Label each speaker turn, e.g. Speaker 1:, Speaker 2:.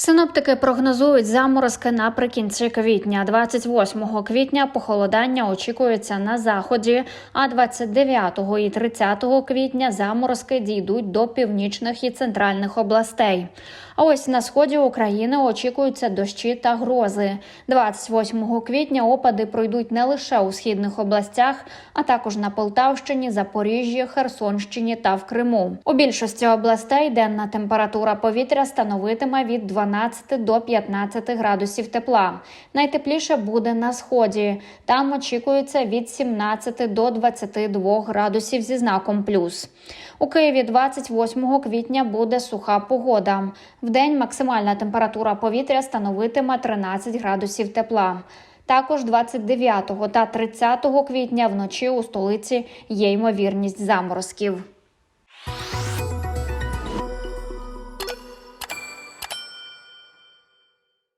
Speaker 1: Синоптики прогнозують заморозки наприкінці квітня. 28 квітня похолодання очікується на заході, а 29 і 30 квітня заморозки дійдуть до північних і центральних областей. А ось на сході України очікуються дощі та грози. 28 квітня опади пройдуть не лише у східних областях, а також на Полтавщині, Запоріжжі, Херсонщині та в Криму. У більшості областей денна температура повітря становитиме від 12 до 15 градусів тепла. Найтепліше буде на сході. Там очікується від 17 до 22 градусів зі знаком плюс. У Києві 28 квітня буде суха погода. Вдень максимальна температура повітря становитиме 13 градусів тепла. Також 29 та 30 квітня вночі у столиці є ймовірність заморозків.